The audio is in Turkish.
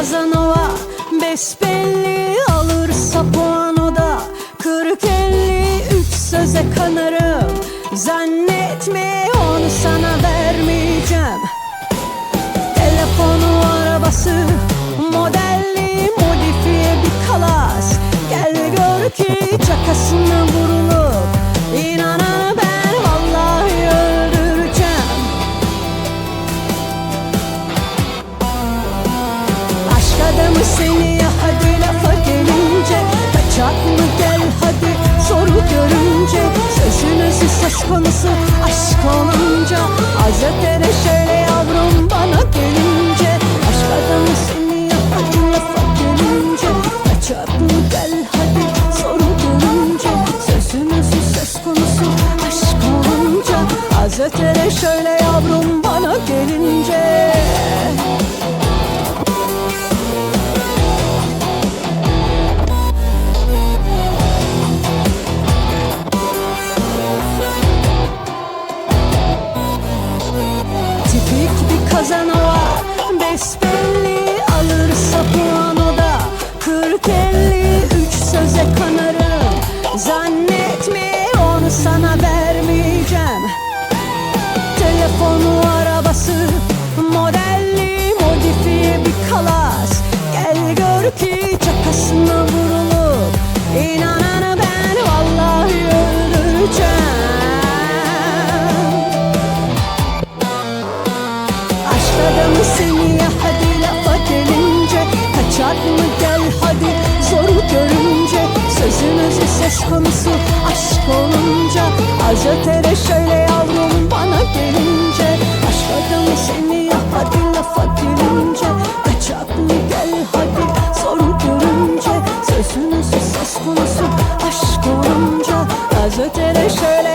Kazanova Besbelli alırsa puan o da Kırk elli üç söze kanarım seni hadi lafa gelince. Kaçak mı gel hadi soru görünce. Sözünüzü söz konusu aşk olunca. Hazretleri şöyle yavrum bana gelince. Aşk adamı hadi lafa gelince. Kaçak mı gel hadi soru görünce. Sözünüzü söz konusu aşk olunca. Hazretleri şöyle kazanova Besbelli alırsa puan o da Kırk elli. Üç söze kanarım. Zannetme onu sana vermeyeceğim. Telefonu arabası Modelli modifiye bir kalas. Gel gör ki çakasına vurulup Sözünüzü ses konusu aşk olunca. Azatere şöyle yavrum bana gelince. Aşk adamı seni ya hadi lafa gelince Kaçak mı gel hadi zoru görünce. Sözünüzü ses konusu aşk olunca. Azatere şöyle